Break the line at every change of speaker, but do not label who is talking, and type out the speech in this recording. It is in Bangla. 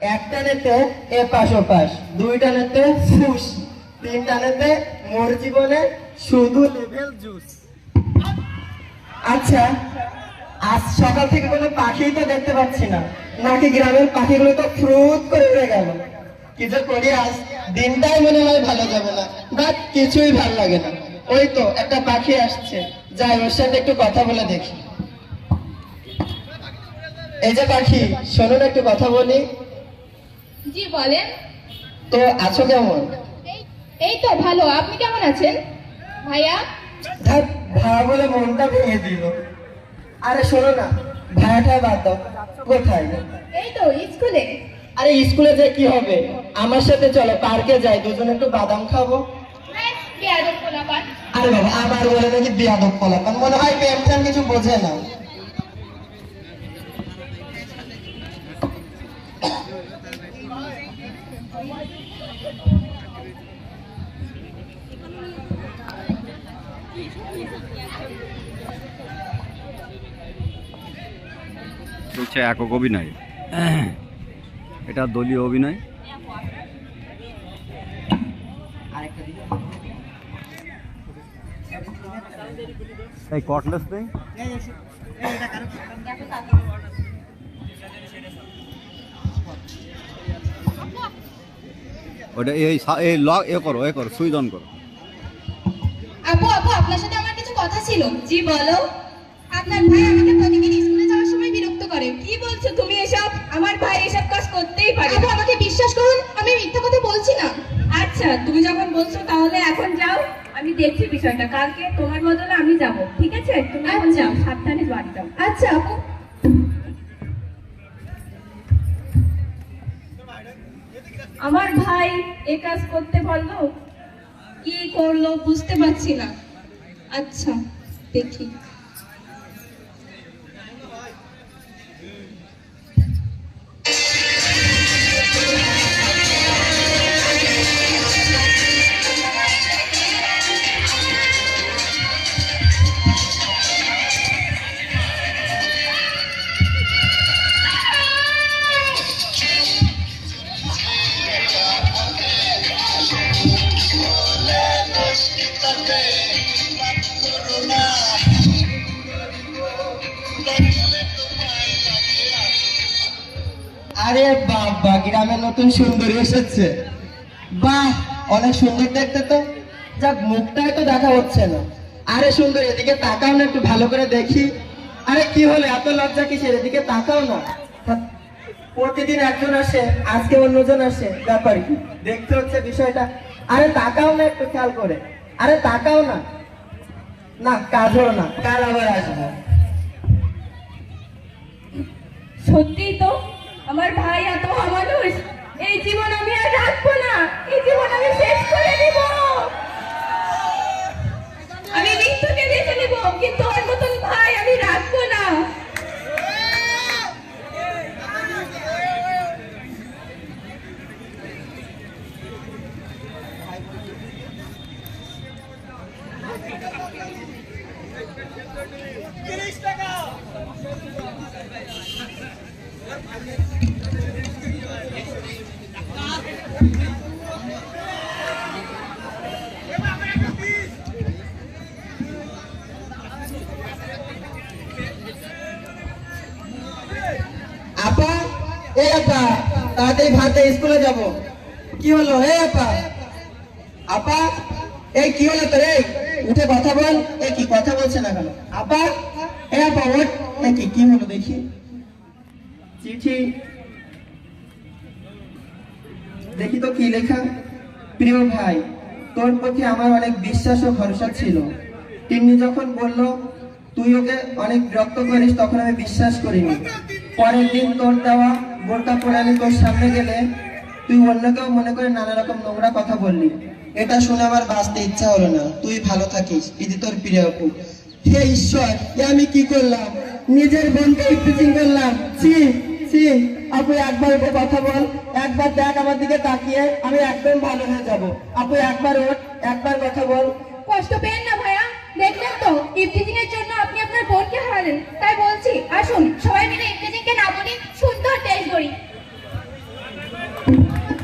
এক টানেতে এ পাশ ও পাশ দুই টানেতে ফুস তিন টানেতে মোর জীবনে শুধু লেভেল জুস। আচ্ছা আজ সকাল থেকে কোনো পাখি তো দেখতে পাচ্ছি না। নাকি গ্রামের পাখিগুলো তো ফ্রুত করে উড়ে গেল। কিছু করি আজ? দিনটাই মনে হয় ভালো যাবে না। বা কিছুই ভালো লাগে না। ওই তো একটা পাখি আসছে। যাই, ওর সাথে একটু কথা বলে দেখি। এই যে পাখি শোনো একটু কথা বলি।
জি বলেন।
তো আছো কেমন?
এই- তো ভালো। আপনি কেমন আছেন? ভাইয়া?
ভাড়া বলে মনটা ভেঙে দিল। আরে শোনো না ভাড়াটা বাদ দাও। কোথায়?
এই তো স্কুলে।
আরে স্কুলে যে কি হবে? আমার সাথে চলো পার্কে যাই। দুজনে একটু বাদাম খাব।
পোলাপান।
আরে বাবা আবার বলে নাকি বিয়াদব পোলাপান? মনে হয় প্রেম কিছু বোঝে না।
হচ্ছে একক অভিনয়। এটা দলীয় অভিনয়। এই কটলেস নেই? ওটা এই এই লক এ করো এ করো সুইচ অন করো।
আপু আপু আপনার সাথে আমার কিছু কথা ছিল। জি বলো। আপনার ভাই আমাকে প্রতিদিন স্কুলে যাওয়ার সময় বিরক্ত করে। কি বলছো তুমি এসব? আমার ভাই এসব কাজ করতেই পারে। আপু আমাকে বিশ্বাস করুন আমি মিথ্যা কথা বলছি না। আচ্ছা তুমি যখন বলছো তাহলে এখন যাও। আমি দেখছি বিষয়টা। কালকে তোমার বদলে আমি যাব। ঠিক আছে? তুমি এখন যাও। সাবধানে বাড়ি যাও। আচ্ছা আপু। আমার ভাই এ কাজ করতে পারল কি করল বুঝতে পারছি না। আচ্ছা দেখি।
আরে বাবা, গ্রামে নতুন সুন্দরী এসেছে। বাহ, অনেক সুন্দর দেখতে তো। যাক, মুখটাই তো দেখা হচ্ছে না। আরে সুন্দর, এদিকে তাকাও না একটু ভালো করে দেখি। আরে কি হলো, এত লজ্জা কিসের? এদিকে তাকাও না। প্রতিদিন একজন আসে, আজকে অন্যজন আসে, ব্যাপার কি? দেখতে হচ্ছে বিষয়টা। আরে তাকাও না একটু খেয়াল করে। আরে তাকাও না। না কাজ না। কার আবার আসব।
সত্যি তো আমার ভাই এত মানুষ এই জীবন আমি আর রাখব না। এই জীবন আমি শেষ করে দিব।
আপা, তাড়াতাড়ি ভাতে স্কুলে যাব। কি হলো? এ আপা। আপা, এই কি হলো উঠে কথা বল। কি কথা বলছে না কেন? আপা আপা, ওঠ। কি কি হলো দেখি। চিঠি। দেখি তো কি লেখা। প্রিয় ভাই, তোর প্রতি আমার অনেক বিশ্বাস ও ভরসা ছিল। তিনি যখন বলল, তুই ওকে অনেক বিরক্ত করিস, তখন আমি বিশ্বাস করিনি। পরের দিন তোর দেওয়া বোরকা পরে আমি তোর সামনে গেলে তুই অন্যকেও মনে করে নানা রকম নোংরা কথা বললি। এটা শুনে আমার বাঁচতে ইচ্ছা হলো না। তুই ভালো থাকিস ইদি তোর প্রিয় আপু হে ঈশ্বর, এ আমি কি করলাম? নিজের বোনকে টিচিং করলাম। ছি ছি, আপু একবার উঠে কথা বল, একবার দেখ আমার দিকে তাকিয়ে, আমি একদম ভালো হয়ে যাব। আপু একবার ওঠ, একবার কথা বল।
কষ্ট পেন না ভাইয়া, দেখলেন তো ইফতিজিং Thank you.